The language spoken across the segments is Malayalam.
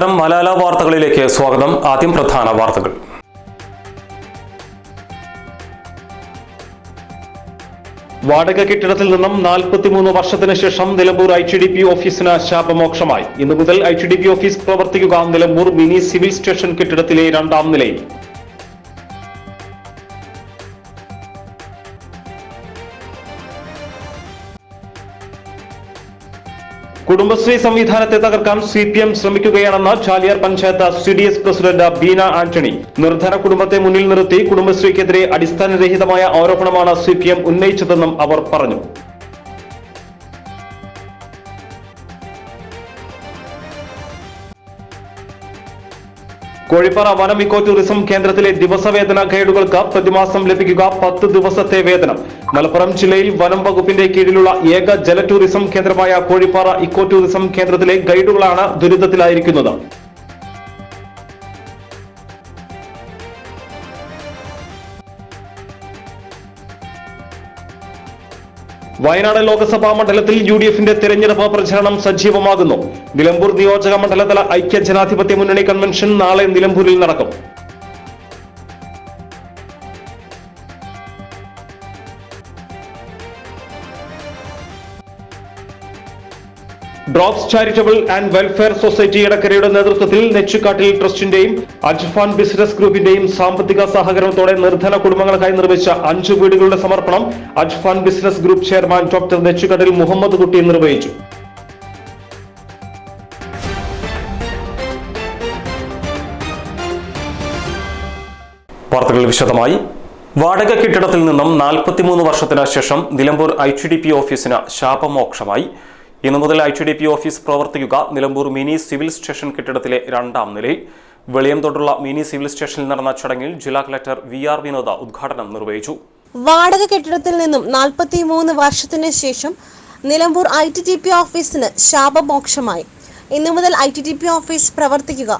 നമസ്കാരം. മലാല വാർത്തകളിലേക്ക് സ്വാഗതം. ആദ്യം പ്രധാന വാർത്തകൾ. വാടക കെട്ടിടത്തിൽ നിന്നും നാൽപ്പത്തിമൂന്ന് വർഷത്തിന് ശേഷം നിലമ്പൂർ ഐ ഡി പി ഓഫീസിന് ശാപമോക്ഷമായി. ഇന്നു മുതൽ ഐ ഡി പി ഓഫീസ് പ്രവർത്തിക്കുക. നിലമ്പൂർ മിനി സിവിൽ സ്റ്റേഷൻ കെട്ടിടത്തിലെ രണ്ടാം നിലയിൽ. കുടുംബശ്രീ സംവിധാനത്തെ തകർക്കാൻ സി പി എം ശ്രമിക്കുകയാണെന്ന് Chaliyar panchayat C D S president Beena Antony. നിർധന കുടുംബത്തെ മുന്നിൽ നിർത്തി കുടുംബശ്രീക്കെതിരെ അടിസ്ഥാനരഹിതമായ ആരോപണമാണ് സി പി എം ഉന്നയിച്ചതെന്നും അവർ പറഞ്ഞു. കോഴിപ്പാറ വനം ഇക്കോ ടൂറിസം കേന്ദ്രത്തിലെ ദിവസവേതന ഗൈഡുകൾക്ക് പ്രതിമാസം ലഭിക്കുക പത്ത് ദിവസത്തെ വേതനം. മലപ്പുറം ജില്ലയിൽ വനം വകുപ്പിന്റെ കീഴിലുള്ള ഏക ജല ടൂറിസം കേന്ദ്രമായ കോഴിപ്പാറ ഇക്കോ ടൂറിസം കേന്ദ്രത്തിലെ ഗൈഡുകളാണ് ദുരിതത്തിലായിരിക്കുന്നത്. വയനാട് ലോക്സഭാ മണ്ഡലത്തിൽ യു ഡി എഫിന്റെ തെരഞ്ഞെടുപ്പ് പ്രചരണം സജീവമാകുന്നു. നിലമ്പൂർ നിയോജക മണ്ഡലതല ഐക്യ ജനാധിപത്യ മുന്നണി കൺവെൻഷൻ നാളെ നിലമ്പൂരിൽ നടക്കും. Drops charitable and welfare society ഇടക്കരയുടെ നേതൃത്വത്തിൽ നെച്ചുകാട്ടിൽ ട്രസ്റ്റിന്റെയും അജ്ഫാൻ ബിസിനസ് ഗ്രൂപ്പിന്റെയും സാമ്പത്തിക സഹകരണത്തോടെ നിർധന കുടുംബങ്ങൾക്കായി നിർമ്മിച്ച അഞ്ച് വീടുകളുടെ സമർപ്പണം Ajfan business group chairman doctor Nechukattil Muhammad Kutty നിർവഹിച്ചു. വിശദമായി. വാടക കെട്ടിടത്തിൽ നിന്നും നാൽപ്പത്തിമൂന്ന് വർഷത്തിന് ശേഷം Nilambur I T D P ഓഫീസിന് ശാപമോക്ഷമായി. ഇന്നു മുതൽ ടി ഡി പി ഓഫീസ് പ്രവർത്തിക്കുക. നിലമ്പൂർ മിനി സിവിൽ സ്റ്റേഷൻ കെട്ടിടത്തിലെ രണ്ടാം നിലയിൽ. വെളിയം തൊട്ടുള്ള മിനി സിവിൽ സ്റ്റേഷനിൽ നടന്ന ചടങ്ങിൽ ജില്ലാ കളക്ടർ വി ആർ വിനോദ ഉദ്ഘാടനം നിർവഹിച്ചു. വാടക കെട്ടിടത്തിൽ നിന്നും നാൽപ്പത്തിമൂന്ന് വർഷത്തിന് ശേഷം Nilambur I T T P ഓഫീസിന് ശാപമോക്ഷമായി. ഇന്നു മുതൽ I T T P office പ്രവർത്തിക്കുക.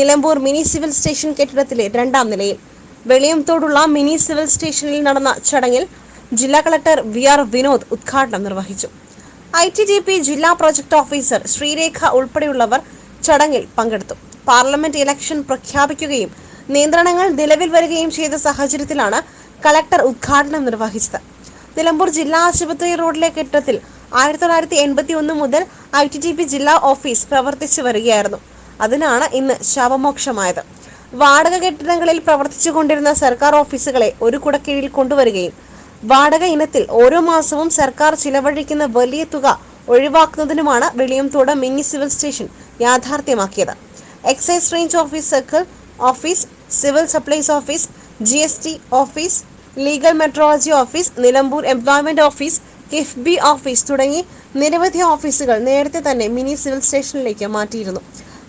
നിലമ്പൂർ മിനി സിവിൽ സ്റ്റേഷൻ കെട്ടിടത്തിലെ രണ്ടാം നിലയിൽ. വെളിയംതോടുള്ള മിനി സിവിൽ സ്റ്റേഷനിൽ നടന്ന ചടങ്ങിൽ ജില്ലാ കളക്ടർ വി ആർ വിനോദ് ഉദ്ഘാടനം നിർവഹിച്ചു. ഐ ടി ഡി പി ജില്ലാ പ്രൊജക്ട് ഓഫീസർ ശ്രീരേഖ ഉൾപ്പെടെയുള്ളവർ ചടങ്ങിൽ പങ്കെടുത്തു. പാർലമെന്റ് ഇലക്ഷൻ പ്രഖ്യാപിക്കുകയും നിയന്ത്രണങ്ങൾ നിലവിൽ വരികയും ചെയ്ത സാഹചര്യത്തിലാണ് കളക്ടർ ഉദ്ഘാടനം നിർവഹിച്ചത്. നിലമ്പൂർ ജില്ലാ ആശുപത്രി റോഡിലെ കെട്ടിടത്തിൽ ആയിരത്തി തൊള്ളായിരത്തി എൺപത്തി ഒന്ന് മുതൽ ഐ ടി ഡി പി ജില്ലാ ഓഫീസ് പ്രവർത്തിച്ചു വരികയായിരുന്നു. അതിനാണ് ഇന്ന് ശവമോക്ഷമായത്. വാടക കെട്ടിടങ്ങളിൽ പ്രവർത്തിച്ചുകൊണ്ടിരുന്ന സർക്കാർ ഓഫീസുകളെ ഒരു കുടക്കീഴിൽ കൊണ്ടുവരികയും വാടക ഇനത്തിൽ ഓരോ മാസവും സർക്കാർ ചിലവഴിക്കുന്ന വലിയ തുക ഒഴിവാക്കുന്നതിനുമാണ് Veliyamthode mini civil station യാഥാർത്ഥ്യമാക്കിയത്. Excise range office circle office civil supplies office G S T office legal metrology office Nilambur employment office KIIFB office തുടങ്ങി നിരവധി ഓഫീസുകൾ നേരത്തെ തന്നെ മിനി സിവിൽ സ്റ്റേഷനിലേക്ക് മാറ്റിയിരുന്നു.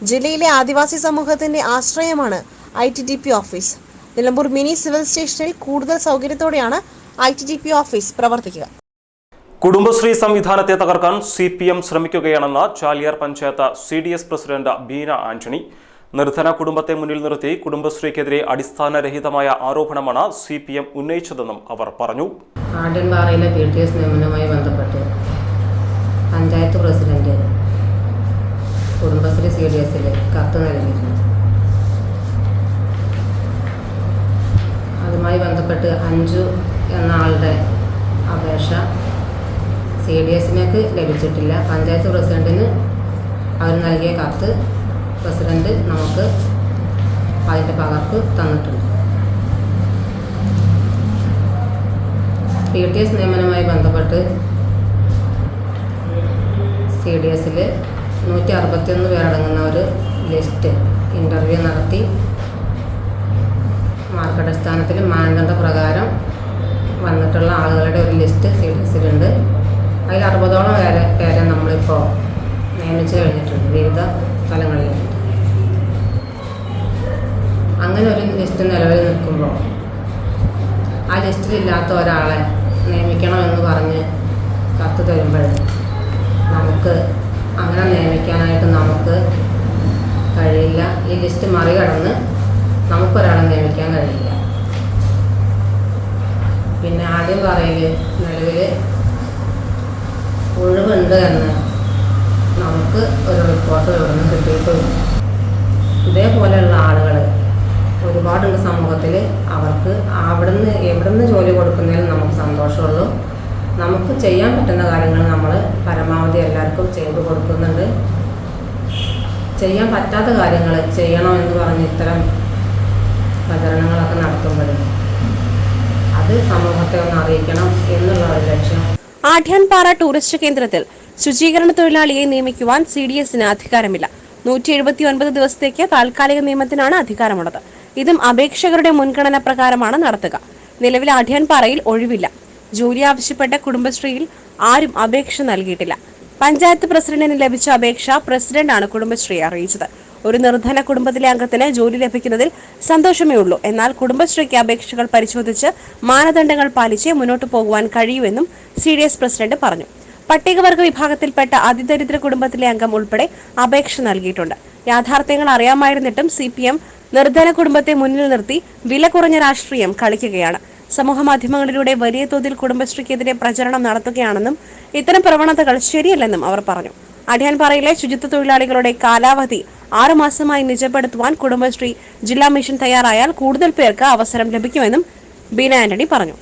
ജില്ലയിലെ ആദിവാസി സമൂഹത്തിന്റെ ആശ്രയമാണ് I T D P office. Nilambur mini civil സ്റ്റേഷനിൽ കൂടുതൽ സൗകര്യത്തോടെയാണ് I T D P office പ്രവർത്തിക്കുക. കുടുംബശ്രീ സംവിധാനത്തെ തകർക്കാൻ C P M ശ്രമിക്കുകയാണെന്ന Chaliyar panchayat C D S president Beena Antony. നിർധന കുടുംബത്തെ മുന്നിൽ നിർത്തി കുടുംബശ്രീക്കെതിരെ അടിസ്ഥാനരഹിതമായ ആരോപണമാണ് സി പി എം ഉന്നയിച്ചതെന്നും അവർ പറഞ്ഞു. ആഢ്യൻപാറയിലെ പി ടി എസ് നിയമനവുമായി ബന്ധപ്പെട്ട് panchayat president Kudumbashree C D എസിൽ കത്ത് നൽകിയിരുന്നു. അതുമായി ബന്ധപ്പെട്ട് അഞ്ചു എന്ന ആളുടെ അപേക്ഷ സി ഡി എസിനേക്ക് ലഭിച്ചിട്ടില്ല. പഞ്ചായത്ത് പ്രസിഡന്റിന് അവർ നൽകിയ കത്ത് പ്രസിഡന്റ് നമുക്ക് അതിന്റെ പകർപ്പ് തന്നിട്ടുണ്ട്. പി ടി എസ് നിയമനവുമായി ബന്ധപ്പെട്ട് സി ഡി എസിൽ നൂറ്റി അറുപത്തിയൊന്ന് പേരടങ്ങുന്ന ഒരു ലിസ്റ്റ് ഇന്റർവ്യൂ നടത്തി മാർക്കടിസ്ഥാനത്തിൽ മാനദണ്ഡ പ്രകാരം വന്നിട്ടുള്ള ആളുകളുടെ ഒരു ലിസ്റ്റ് സി ഡി എസിലുണ്ട് അതിൽ അറുപതോളം പേരെ പേരെ നമ്മളിപ്പോൾ നിയമിച്ച് കഴിഞ്ഞിട്ടുണ്ട്. വിവിധ സ്ഥലങ്ങളിലായിട്ട്. അങ്ങനെ ഒരു ലിസ്റ്റ് നിലവിൽ നിൽക്കുമ്പോൾ ആ ലിസ്റ്റിലില്ലാത്ത ഒരാളെ നിയമിക്കണമെന്ന് പറഞ്ഞ് കത്ത് തരുമ്പോൾ നമുക്ക് അങ്ങനെ നിയമിക്കാനായിട്ട് നമുക്ക് കഴിയില്ല. ഈ ലിസ്റ്റ് മറികടന്ന് നമുക്കൊരാളെ നിയമിക്കാൻ കഴിയില്ല. പിന്നെ ആദ്യം പറയൽ നിലവിൽ ഒഴിവുണ്ട് എന്ന് നമുക്ക് ഒരു റിപ്പോർട്ട് ഇവിടുന്ന് കിട്ടിയിട്ടുണ്ട്. ഇതേപോലെയുള്ള ആളുകൾ ഒരുപാടുണ്ട് സമൂഹത്തിൽ അവർക്ക് അവിടുന്ന് എവിടുന്ന് ജോലി കൊടുക്കുന്നതിൽ നമുക്ക് സന്തോഷമുള്ളൂ. നമുക്ക് ചെയ്യാൻ പറ്റുന്ന കാര്യങ്ങൾ നമ്മൾ പരമാവധി എല്ലാവർക്കും ചെയ്തു കൊടുക്കുന്നുണ്ട്. ചെയ്യാൻ പറ്റാത്ത കാര്യങ്ങൾ ചെയ്യണമെന്ന് പറഞ്ഞ് ഇത്തരം പ്രചരണങ്ങളൊക്കെ നടത്തുമ്പോഴും. അത് സമൂഹത്തെ ഒന്ന് അറിയിക്കണം എന്നുള്ള ഒരു ലക്ഷ്യം. ആഠ്യാൻപാറ ടൂറിസ്റ്റ് കേന്ദ്രത്തിൽ ശുചീകരണ തൊഴിലാളിയെ നിയമിക്കുവാൻ സി ഡി എസിന് അധികാരമില്ല. നൂറ്റി എഴുപത്തി ഒൻപത് ദിവസത്തേക്ക് താൽക്കാലിക നിയമത്തിനാണ് അധികാരമുള്ളത്. ഇതും അപേക്ഷകരുടെ മുൻഗണന പ്രകാരമാണ് നടത്തുക. നിലവിൽ ആഠ്യാൻപാറയിൽ ഒഴിവില്ല. ജോലി ആവശ്യപ്പെട്ട കുടുംബശ്രീയിൽ ആരും അപേക്ഷ നൽകിയിട്ടില്ല. പഞ്ചായത്ത് പ്രസിഡന്റിന് ലഭിച്ച അപേക്ഷ പ്രസിഡന്റാണ് കുടുംബശ്രീയെ അറിയിച്ചത്. ഒരു നിർധന കുടുംബത്തിലെ അംഗത്തിന് ജോലി ലഭിക്കുന്നതിൽ സന്തോഷമേ ഉള്ളൂ. എന്നാൽ കുടുംബശ്രീക്ക് അപേക്ഷകൾ പരിശോധിച്ച് മാനദണ്ഡങ്ങൾ പാലിച്ച് മുന്നോട്ട് പോകുവാൻ കഴിയുമെന്നും സി ഡി എസ് പ്രസിഡന്റ് പറഞ്ഞു. പട്ടികവർഗ വിഭാഗത്തിൽപ്പെട്ട അതിദരിദ്ര കുടുംബത്തിലെ അംഗം ഉൾപ്പെടെ അപേക്ഷ നൽകിയിട്ടുണ്ട്. യാഥാർത്ഥ്യങ്ങൾ അറിയാമായിരുന്നിട്ടും സി പി എം നിർധന കുടുംബത്തെ മുന്നിൽ നിർത്തി വില കുറഞ്ഞ രാഷ്ട്രീയം കളിക്കുകയാണ്. സമൂഹ മാധ്യമങ്ങളിലൂടെ വലിയ തോതിൽ കുടുംബശ്രീക്കെതിരെ പ്രചരണം നടത്തുകയാണെന്നും ഇത്തരം പ്രവണതകൾ ശരിയല്ലെന്നും അവർ പറഞ്ഞു. അടിയാൻപാറയിലെ ശുചിത്വ തൊഴിലാളികളുടെ കാലാവധി ആറുമാസമായി നിജപ്പെടുത്തുവാൻ കുടുംബശ്രീ ജില്ലാ മിഷൻ തയ്യാറായാൽ കൂടുതൽ പേർക്ക് അവസരം ലഭിക്കുമെന്നും ബീന ആന്റണി പറഞ്ഞു.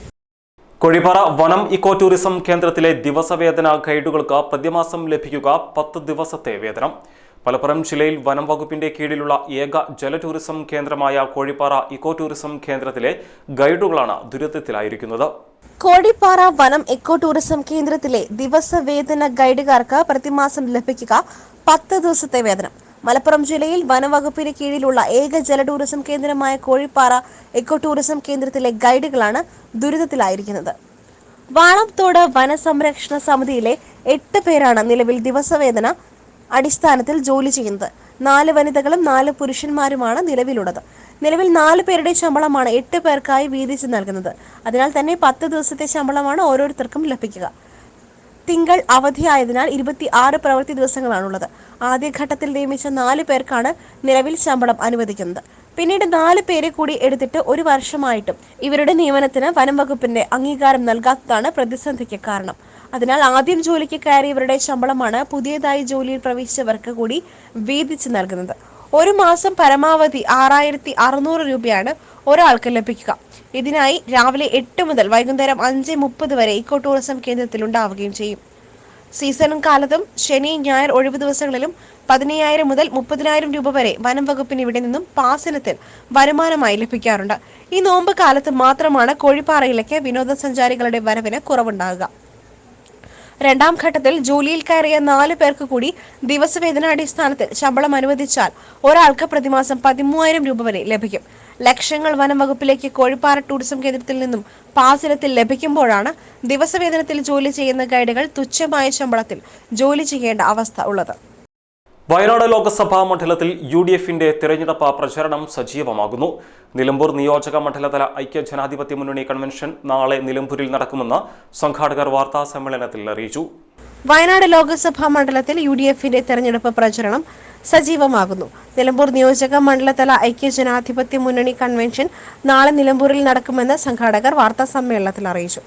കൊഴിപ്പാറ വനം ഇക്കോ ടൂറിസം കേന്ദ്രത്തിലെ ദിവസവേതന ഗൈഡുകൾക്ക് പ്രതിമാസം ലഭിക്കുക പത്ത് ദിവസത്തെ വേതനം. മലപ്പുറം ജില്ലയിൽ വനം വകുപ്പിന്റെ കീഴിലുള്ള ഏക ജല ടൂറിസം കേന്ദ്രമായ കോഴിപ്പാറ ഇക്കോ ടൂറിസം കേന്ദ്രത്തിലെ ഗൈഡുകളാണ് ദുരിതത്തിലായിരിക്കുന്നത്. കോഴിപ്പാറ വനം എക്കോ ടൂറിസം കേന്ദ്രത്തിലെ ദിവസവേതന ഗൈഡുകാർക്ക് പ്രതിമാസം ലഭിക്കുക പത്ത് ദിവസത്തെ വേതനം. മലപ്പുറം ജില്ലയിൽ വനവകുപ്പിന് കീഴിലുള്ള ഏക ജല ടൂറിസം കേന്ദ്രമായ കോഴിപ്പാറ എക്കോ ടൂറിസം കേന്ദ്രത്തിലെ ഗൈഡുകളാണ് ദുരിതത്തിലായിരിക്കുന്നത്. വാളംതോട് വനസംരക്ഷണ സമിതിയിലെ എട്ട് പേരാണ് നിലവിൽ ദിവസവേതന അടിസ്ഥാനത്തിൽ ജോലി ചെയ്യുന്നത്. നാല് വനിതകളും നാല് പുരുഷന്മാരുമാണ് നിലവിലുള്ളത്. നിലവിൽ നാല് പേരുടെ ശമ്പളമാണ് എട്ട് പേർക്കായി വീതിച്ച് നൽകുന്നത്. അതിനാൽ തന്നെ പത്ത് ദിവസത്തെ ശമ്പളമാണ് ഓരോരുത്തർക്കും ലഭിക്കുക. തിങ്കൾ അവധിയായതിനാൽ ഇരുപത്തി ആറ് പ്രവൃത്തി ദിവസങ്ങളാണുള്ളത്. ആദ്യഘട്ടത്തിൽ നിയമിച്ച നാല് പേർക്കാണ് നിലവിൽ ശമ്പളം അനുവദിക്കുന്നത്. പിന്നീട് നാല് പേരെ കൂടി എടുത്തിട്ട് ഒരു വർഷമായിട്ടും ഇവരുടെ നിയമനത്തിന് വനം വകുപ്പിന്റെ അംഗീകാരം നൽകാത്തതാണ് പ്രതിസന്ധിക്ക് കാരണം. അതിനാൽ ആദ്യം ജോലിക്ക് കയറിയവരുടെ ശമ്പളമാണ് പുതിയതായി ജോലിയിൽ പ്രവേശിച്ചവർക്ക് കൂടി വീതിച്ച് നൽകുന്നത്. ഒരു മാസം പരമാവധി ആറായിരത്തി അറുന്നൂറ് രൂപയാണ് ഒരാൾക്ക് ലഭിക്കുക. ഇതിനായി രാവിലെ എട്ട് മുതൽ വൈകുന്നേരം അഞ്ച് മുപ്പത് വരെ ഇക്കോ ടൂറിസം കേന്ദ്രത്തിൽ ഉണ്ടാവുകയും ചെയ്യും. സീസൺ കാലത്തും ശനി ഞായർ ഒഴിവ് ദിവസങ്ങളിലും പതിനയ്യായിരം മുതൽ മുപ്പതിനായിരം രൂപ വരെ വനം വകുപ്പിന് ഇവിടെ നിന്നും പാസനത്തിൽ വരുമാനമായി ലഭിക്കാറുണ്ട്. ഈ നോമ്പ് കാലത്ത് മാത്രമാണ് കോഴിപ്പാറയിലേക്ക് വിനോദസഞ്ചാരികളുടെ വരവിന് കുറവുണ്ടാകുക. രണ്ടാം ഘട്ടത്തിൽ ജോലിയിൽ കയറിയ നാല് പേർക്ക് കൂടി ദിവസവേതനാടിസ്ഥാനത്തിൽ ശമ്പളം അനുവദിച്ചാൽ ഒരാൾക്ക് പ്രതിമാസം പതിമൂവായിരം രൂപ വരെ ലഭിക്കും. ലക്ഷങ്ങൾ വനം വകുപ്പിലേക്ക് കോഴിപ്പാറ ടൂറിസം കേന്ദ്രത്തിൽ നിന്നും പാസിനത്തിൽ ലഭിക്കുമ്പോഴാണ് ദിവസവേതനത്തിൽ ജോലി ചെയ്യുന്ന ഗൈഡുകൾ തുച്ഛമായ ശമ്പളത്തിൽ ജോലി ചെയ്യേണ്ട അവസ്ഥ ഉള്ളത്. വയനാട് ലോക്സഭാ മണ്ഡലത്തിൽ യു ഡി എഫിന്റെ തിരഞ്ഞെടുപ്പ് പ്രചരണം സജീവമാകുന്നു. നിലമ്പൂർ നിയോജക മണ്ഡലതല ഐക്യ ജനാധിപത്യ മുന്നണി കൺവെൻഷൻ നാളെ നിലമ്പൂരിൽ നടക്കുമെന്ന് സംഘാടകർ വാർത്താ സമ്മേളനത്തിൽ അറിയിച്ചു. വയനാട് ലോക്സഭാ മണ്ഡലത്തിൽ യു ഡി എഫിന്റെ തെരഞ്ഞെടുപ്പ് പ്രചരണം സജീവമാകുന്നു. നിലമ്പൂർ നിയോജക മണ്ഡലതല ഐക്യ ജനാധിപത്യ മുന്നണി കൺവെൻഷൻ നാളെ നിലമ്പൂരിൽ നടക്കുമെന്ന് സംഘാടകർ വാർത്താ സമ്മേളനത്തിൽ അറിയിച്ചു.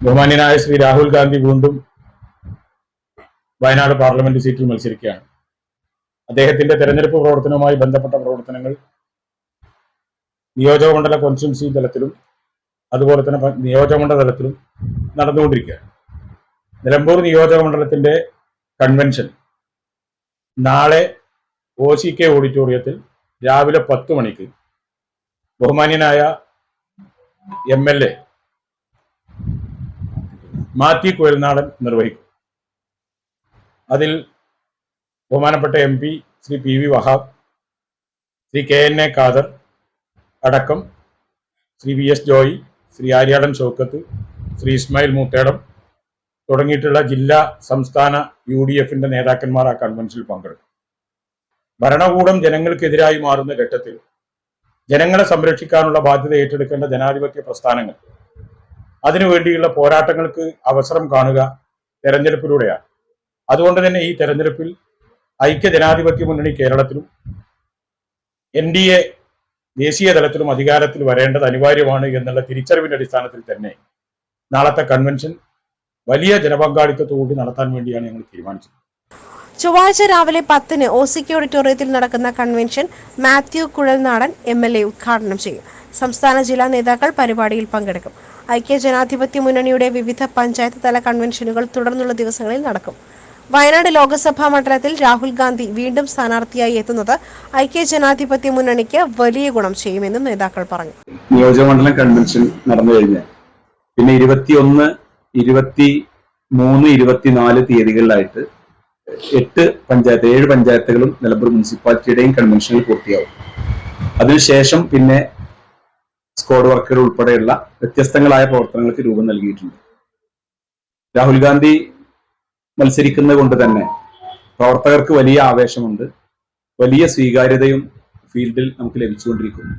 ബഹുമാന്യനായ ശ്രീ രാഹുൽ ഗാന്ധി വീണ്ടും വയനാട് പാർലമെന്റ് സീറ്റിൽ മത്സരിക്കുകയാണ്. അദ്ദേഹത്തിന്റെ തെരഞ്ഞെടുപ്പ് പ്രവർത്തനവുമായി ബന്ധപ്പെട്ട പ്രവർത്തനങ്ങൾ നിയോജകമണ്ഡല കോൺസ്റ്റിറ്റ്യൻസി തലത്തിലും അതുപോലെ തന്നെ നിയോജകമണ്ഡല തലത്തിലും നടന്നുകൊണ്ടിരിക്കുകയാണ്. നിലമ്പൂർ നിയോജകമണ്ഡലത്തിന്റെ കൺവെൻഷൻ നാളെ ഒ സി കെ ഓഡിറ്റോറിയത്തിൽ രാവിലെ പത്ത് മണിക്ക് ബഹുമാന്യനായ M L A Mathew Koyalnadan നിർവഹിക്കും. അതിൽ ബഹുമാനപ്പെട്ട M P Shri P V Wahab Shri K N A Khader അടക്കം Shri V S Joy Shri Aryadan Shoukath Shri Ismail Moothedam തുടങ്ങിയിട്ടുള്ള ജില്ലാ സംസ്ഥാന യു ഡി എഫിന്റെ നേതാക്കന്മാർ ആ കൺവെൻഷനിൽ പങ്കെടുക്കും ഭരണകൂടം ജനങ്ങൾക്കെതിരായി മാറുന്ന ഘട്ടത്തിൽ ജനങ്ങളെ സംരക്ഷിക്കാനുള്ള ബാധ്യത ഏറ്റെടുക്കേണ്ട ജനാധിപത്യ പ്രസ്ഥാനങ്ങൾ. അതിനുവേണ്ടിയുള്ള പോരാട്ടങ്ങൾക്ക് അവസരം കാണുക തെരഞ്ഞെടുപ്പിലൂടെയാണ്. അതുകൊണ്ട് തന്നെ ഈ തെരഞ്ഞെടുപ്പിൽ ഐക്യ ജനാധിപത്യ മുന്നണി കേരളത്തിലും എൻ ഡി എ ദേശീയ തലത്തിലും അധികാരത്തിൽ വരേണ്ടത് അനിവാര്യമാണ് എന്നുള്ള തിരിച്ചറിവിന്റെ അടിസ്ഥാനത്തിൽ തന്നെ നാളത്തെ കൺവെൻഷൻ വലിയ ജനപങ്കാളിത്തത്തോടുകൂടി നടത്താൻ വേണ്ടിയാണ് ഞങ്ങൾ തീരുമാനിച്ചത്. ചൊവ്വാഴ്ച രാവിലെ പത്തിന് ഒ ഓഡിറ്റോറിയത്തിൽ നടക്കുന്ന convention Mathew Kuzhalnadan M L A ഉദ്ഘാടനം ചെയ്യും. സംസ്ഥാന ജില്ലാ നേതാക്കൾ പരിപാടിയിൽ പങ്കെടുക്കും. ഐക്യ ജനാധിപത്യ മുന്നണിയുടെ വിവിധ പഞ്ചായത്ത് തല കൺവെൻഷനുകൾ തുടർന്നുള്ള ദിവസങ്ങളിൽ നടക്കും. വയനാട് ലോക്സഭാ മണ്ഡലത്തിൽ രാഹുൽ ഗാന്ധി വീണ്ടും സ്ഥാനാർത്ഥിയായി എത്തുന്നത് ഐക്യ ജനാധിപത്യ മുന്നണിക്ക് വലിയ ഗുണം ചെയ്യുമെന്നും നേതാക്കൾ പറഞ്ഞു. നിയോജകമണ്ഡലം കൺവെൻഷൻ നടന്നു കഴിഞ്ഞ് പിന്നെ ഇരുപത്തിയൊന്ന് ഇരുപത്തി മൂന്ന് ഇരുപത്തിനാല് തീയതികളിലായിട്ട് എട്ട് പഞ്ചായത്ത് ഏഴ് പഞ്ചായത്തുകളും നിലമ്പൂർ മുനിസിപ്പാലിറ്റിയുടെയും കൺവെൻഷനിൽ പൂർത്തിയാവും. അതിനുശേഷം പിന്നെ സ്കോഡ് വർക്കുകൾ ഉൾപ്പെടെയുള്ള വ്യത്യസ്തങ്ങളായ പ്രവർത്തനങ്ങൾക്ക് രൂപം നൽകിയിട്ടുണ്ട്. രാഹുൽ ഗാന്ധി മത്സരിക്കുന്നത് കൊണ്ട് തന്നെ പ്രവർത്തകർക്ക് വലിയ ആവേശമുണ്ട്. വലിയ സ്വീകാര്യതയും ഫീൽഡിൽ നമുക്ക് ലഭിച്ചുകൊണ്ടിരിക്കുന്നു.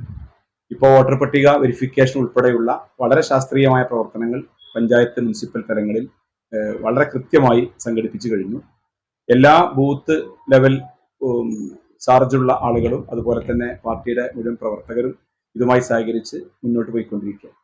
ഇപ്പോൾ വോട്ടർ പട്ടിക വെരിഫിക്കേഷൻ ഉൾപ്പെടെയുള്ള വളരെ ശാസ്ത്രീയമായ പ്രവർത്തനങ്ങൾ പഞ്ചായത്ത് മുനിസിപ്പൽ തലങ്ങളിൽ വളരെ കൃത്യമായി സംഘടിപ്പിച്ചു കഴിഞ്ഞു. എല്ലാ ബൂത്ത് ലെവൽ ചാർജുള്ള ആളുകളും അതുപോലെ തന്നെ പാർട്ടിയുടെ മുഴുവൻ പ്രവർത്തകരും ഇതുമായി സഹകരിച്ച് മുന്നോട്ട് പോയിക്കൊണ്ടിരിക്കുക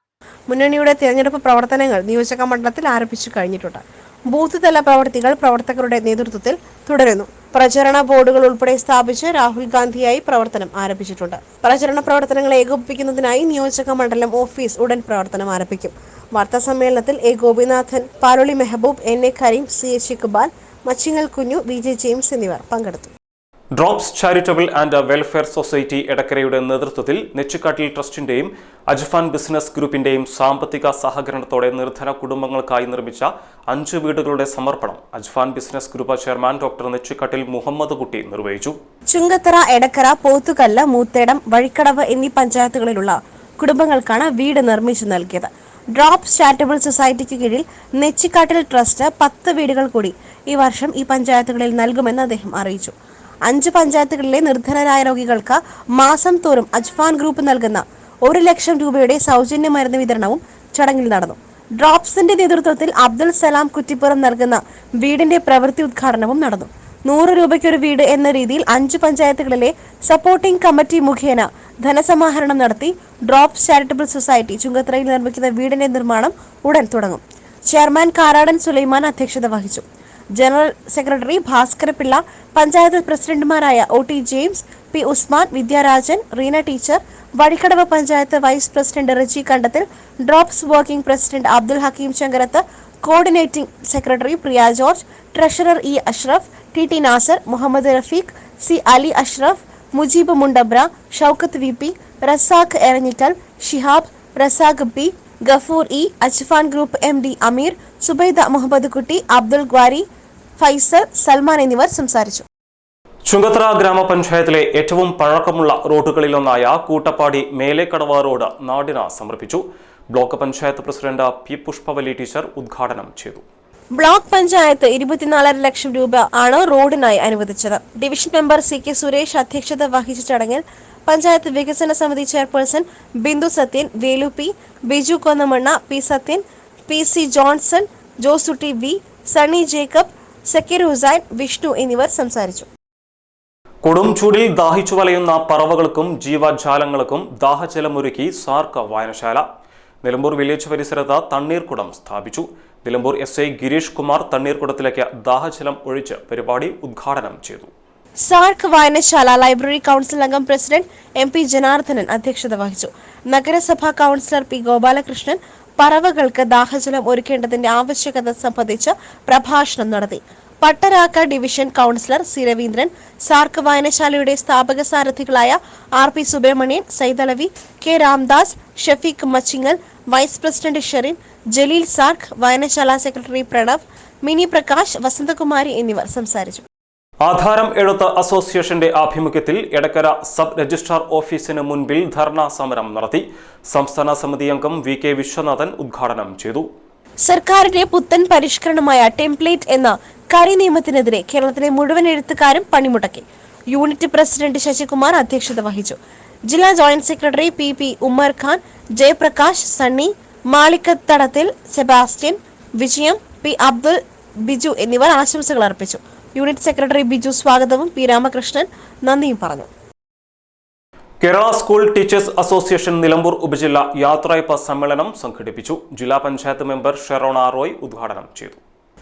മുന്നണിയുടെ തിരഞ്ഞെടുപ്പ് പ്രവർത്തനങ്ങൾ നിയോജക മണ്ഡലത്തിൽ ആരംഭിച്ചു കഴിഞ്ഞിട്ടുണ്ട്. ബൂത്ത് തല പ്രവർത്തികൾ പ്രവർത്തകരുടെ നേതൃത്വത്തിൽ തുടരുന്നു. പ്രചരണ ബോർഡുകൾ ഉൾപ്പെടെ സ്ഥാപിച്ച് രാഹുൽ ഗാന്ധിയായി പ്രവർത്തനം ആരംഭിച്ചിട്ടുണ്ട്. പ്രചരണ പ്രവർത്തനങ്ങൾ ഏകോപിപ്പിക്കുന്നതിനായി നിയോജക മണ്ഡലം ഓഫീസ് ഉടൻ പ്രവർത്തനം ആരംഭിക്കും. വാർത്താ സമ്മേളനത്തിൽ A. Gopinathan Paloli Mehaboob N. A. Kareem C. H. Iqbal Machingal Kunju V. J. James എന്നിവർ പങ്കെടുത്തു. Drops charitable and welfare society എടക്കരയുടെ നേതൃത്വത്തിൽ നെച്ചിക്കാട്ടിൽ ട്രസ്റ്റിന്റെയും അജ്ഫാൻ ബിസിനസ് ഗ്രൂപ്പിന്റെയും സാമ്പത്തിക സഹകരണത്തോടെ നിർധന കുടുംബങ്ങൾക്കായി നിർമ്മിച്ച അഞ്ച് വീടുകളുടെ സമർപ്പണം Ajfan business group chairman doctor Nechikkattil Muhammad Kutty നിർവഹിച്ചു. ചുങ്കത്തറ എടക്കര പോത്തുകല്ല് മൂത്തേടം വഴിക്കടവ് എന്നീ പഞ്ചായത്തുകളിലുള്ള കുടുംബങ്ങൾക്കാണ് വീട് നിർമ്മിച്ചു നൽകിയത്. ഡ്രോപ്സ് ചാരിറ്റബിൾ സൊസൈറ്റിക്ക് കീഴിൽ നെച്ചിക്കാട്ടിൽ ട്രസ്റ്റ് പത്ത് വീടുകൾ കൂടി ഈ വർഷം ഈ പഞ്ചായത്തുകളിൽ നൽകുമെന്ന് അദ്ദേഹം അറിയിച്ചു. അഞ്ച് പഞ്ചായത്തുകളിലെ നിർധനരായ രോഗികൾക്ക് മാസം തോറും അജ്ഫാൻ ഗ്രൂപ്പ് നൽകുന്ന ഒരു ലക്ഷം രൂപയുടെ സൗജന്യ മരുന്ന് വിതരണവും ചടങ്ങിൽ നടന്നു. ഡ്രോപ്സിന്റെ നേതൃത്വത്തിൽ അബ്ദുൽ സലാം കുറ്റിപ്പുറം നൽകുന്ന വീടിന്റെ പ്രവൃത്തി ഉദ്ഘാടനവും നടന്നു. നൂറ് രൂപയ്ക്കൊരു വീട് എന്ന രീതിയിൽ അഞ്ച് പഞ്ചായത്തുകളിലെ സപ്പോർട്ടിംഗ് കമ്മിറ്റി മുഖേന ധനസമാഹരണം നടത്തി ഡ്രോപ്സ് ചാരിറ്റബിൾ സൊസൈറ്റി ചുങ്കത്തറയിൽ നിർമ്മിക്കുന്ന വീടിന്റെ നിർമ്മാണം ഉടൻ തുടങ്ങും. ചെയർമാൻ കാരാടൻ സുലൈമാൻ അധ്യക്ഷത വഹിച്ചു. ജനറൽ സെക്രട്ടറി ഭാസ്കരപിള്ള പഞ്ചായത്ത് പ്രസിഡന്റുമാരായ O T James P Usman Vidyarajan Reena teacher Vazhikkadavu panchayat vice president Riji Kandathil Drops working president Abdul Hakeem Shankarath coordinating secretary Priya George treasurer E Ashraf T T Nasar Muhammad Rafeeq C Ali Ashraf Mujeeb Mundabra Shoukath V P Razak Eranhikkal Shihab Razak P Gafoor E Ajfan group M D Ameer Subaida Muhammad Kutty Abdul Gwari Faisal Salman എന്നിവർ സംസാരിച്ചു. ചുങ്കത്തറ ഗ്രാമപഞ്ചായത്തിലെ ഏറ്റവും പഴക്കമുള്ള റോഡുകളിലൊന്നായ കൂട്ടപ്പാടി മേലേക്കടവ റോഡ് നാടിന് സമർപ്പിച്ചു. Block panchayat president P Pushpavali teacher ഉദ്ഘാടനം ചെയ്തു. ബ്ലോക്ക് പഞ്ചായത്ത് ഇരുപത്തിനാലര ലക്ഷം രൂപ ആണ് റോഡിനായി അനുവദിച്ചത്. Division member C K Suresh അധ്യക്ഷത വഹിച്ച ചടങ്ങിൽ പഞ്ചായത്ത് വികസന സമിതി chairperson Bindu Sathyan Velu P Biju Konnamanna P Sathyan P C Johnson Josutty V Sunny Jacob Sakkir Hussain Vishnu എന്നിവർ സംസാരിച്ചു. കൊടും ചൂടിൽ ദാഹിച്ചു വലയുന്ന പറവകൾക്കും ജീവജാലങ്ങൾക്കും ദാഹജലമൊരുക്കി സാർക്ക് വായനശാല. നിലമ്പൂർ വില്ലേജ് പരിസരത്ത് തണ്ണീർക്കുടം സ്ഥാപിച്ചു. നിലമ്പൂർ എസ് ഐ ഗിരീഷ് കുമാർ തണ്ണീർക്കുടത്തിലേക്ക് ദാഹജലം ഒഴിച്ച് പരിപാടി ഉദ്ഘാടനം ചെയ്തു. സാർക്ക് വായനശാല ലൈബ്രറി കൗൺസിൽ അംഗം പ്രസിഡന്റ് എം പി ജനാർദ്ദനൻ അധ്യക്ഷത വഹിച്ചു. നഗരസഭാ കൗൺസിലർ പി ഗോപാലകൃഷ്ണൻ പറവകൾക്ക് ദാഹജലം ഒരുക്കേണ്ടതിന്റെ ആവശ്യകത സംബന്ധിച്ച് പ്രഭാഷണം നടത്തി. Pattarakka division councillor C Raveendran SARC വായനശാലയുടെ സ്ഥാപക സാരഥികളായ R P Subrahmanyan Saithalavi K Ramdas Shafeeq Machingal vice president Sherin Jaleel SARC വായനശാല സെക്രട്ടറി പ്രണവ് മിനി പ്രകാശ് വസന്തകുമാരി എന്നിവർ സംസാരിച്ചു. ആധാരം എഴുത്ത് അസോസിയേഷന്റെ ആഭിമുഖ്യത്തിൽ എടക്കര സബ് രജിസ്ട്രാർ ഓഫീസിന് മുൻപിൽ ധർണാ സമരം നടത്തി. സംസ്ഥാന സമിതി അംഗം വി കെ വിശ്വനാഥൻ ഉദ്ഘാടനം ചെയ്തു. സർക്കാരിന്റെ പുത്തൻ പരിഷ്കരണമായ ടെംപ്ലേറ്റ് എന്ന കരി നിയമത്തിനെതിരെ കേരളത്തിലെ മുഴുവൻ എഴുത്തുകാരും പണിമുടക്കി. യൂണിറ്റ് പ്രസിഡന്റ് ശശികുമാർ അധ്യക്ഷത വഹിച്ചു. ജില്ലാ joint secretary P P Ummer Khan Jayaprakash Sunny Malikkathadathil Sebastian Vijayam P Abdul Biju എന്നിവർ ആശംസകൾ അർപ്പിച്ചു. യൂണിറ്റ് സെക്രട്ടറി ബിജു സ്വാഗതവും പി രാമകൃഷ്ണൻ നന്ദിയും പറഞ്ഞു. Kerala school teachers association Nilambur ഉപജില്ല യാത്രയപ്പ് സമ്മേളനം സംഘടിപ്പിച്ചു. ജില്ലാ പഞ്ചായത്ത് മെമ്പർ ഷെറോണ റോയ് ഉദ്ഘാടനം ചെയ്തു.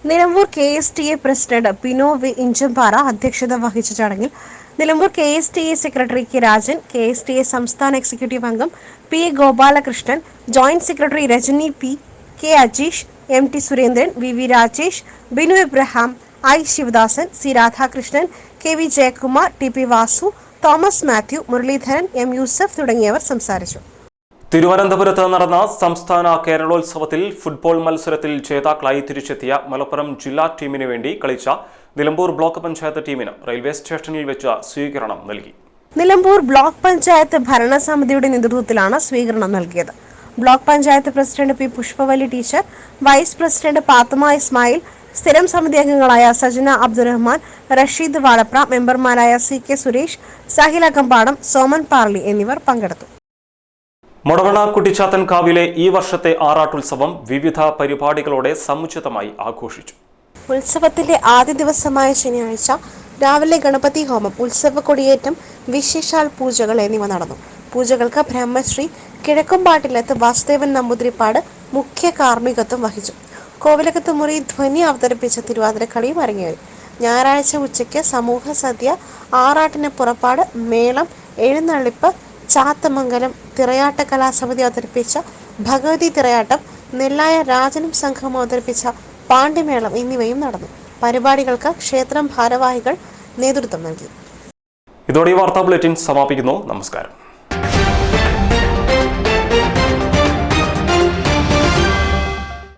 Nilambur K S T A president Pino V Inchampara അധ്യക്ഷത വഹിച്ച ചടങ്ങിൽ Nilambur K S T A secretary K Rajan K S T A സംസ്ഥാന എക്സിക്യൂട്ടീവ് അംഗം P Gopalakrishnan joint secretary Rajani P K Ajeesh M T Surendran V V Rajesh Binu Abraham I Sivadasan C Radhakrishnan K V Jayakumar T P Vasu Thomas Mathew Muraleedharan M Yusuf തുടങ്ങിയവർ സംസാരിച്ചു. തിരുവനന്തപുരത്ത് നടന്ന സംസ്ഥാന കേരളോത്സവത്തിൽ ഫുട്ബോൾ മത്സരത്തിൽ ജേതാക്കളായി തിരിച്ചെത്തിയ മലപ്പുറം ജില്ലാ ടീമിന് വേണ്ടി കളിച്ച നിലമ്പൂർ ബ്ലോക്ക് പഞ്ചായത്ത് ടീമിന് റെയിൽവേ സ്റ്റേഷനിൽ വെച്ച് സ്വീകരണം നൽകി. നിലമ്പൂർ ബ്ലോക്ക് പഞ്ചായത്ത് ഭരണസമിതിയുടെ നേതൃത്വത്തിലാണ് സ്വീകരണം നൽകിയത്. Block panchayat president P Pushpavali teacher vice president Pathuma Ismail സ്ഥിരം സമിതി അംഗങ്ങളായ സജന അബ്ദുറഹ്മാൻ റഷീദ് വാളപ്ര മെമ്പർമാരായ സി കെ സുരേഷ് സാഹിൽ കമ്പാടം സോമൻ പാർലി എന്നിവർ പങ്കെടുത്തു. മൊടവണ കുട്ടിച്ചാത്തൻ കാവിലെ ഈ വർഷത്തെ ആറാട്ടുത്സവം വിവിധ പരിപാടികളോടെ സമുചിതമായി ആഘോഷിച്ചു. ഉത്സവത്തിന്റെ ആദ്യ ദിവസമായ ശനിയാഴ്ച രാവിലെ ഗണപതി ഹോമം ഉത്സവ കൊടിയേറ്റം വിശേഷാൽ പൂജകൾ എന്നിവ നടന്നു. പൂജകൾക്ക് ബ്രഹ്മശ്രീ കിഴക്കുംപാട്ടിലത്ത് വാസുദേവൻ നമ്പൂതിരിപ്പാട് മുഖ്യ കാർമ്മികത്വം വഹിച്ചു. കോവിലകത്ത് മുറി ധ്വനി അവതരിപ്പിച്ച തിരുവാതിരക്കളിയും അരങ്ങേറി. ഞായറാഴ്ച ഉച്ചയ്ക്ക് സമൂഹ സദ്യ ആറാട്ടിന് പുറപ്പാട് മേളം എഴുന്നള്ളിപ്പ് ചാത്തമംഗലം തിറയാട്ട കലാസമിതി അവതരിപ്പിച്ച ഭഗവതി തിറയാട്ടം നെല്ലായ രാജനും സംഘം അവതരിപ്പിച്ച പാണ്ഡ്യമേളം എന്നിവയും നടന്നു. പരിപാടികൾക്ക് ക്ഷേത്രം ഭാരവാഹികൾ നേതൃത്വം നൽകി. ഇതോടെ ഈ വാർത്താ ബുള്ളറ്റിൻ സമാപിക്കുന്നു. നമസ്കാരം.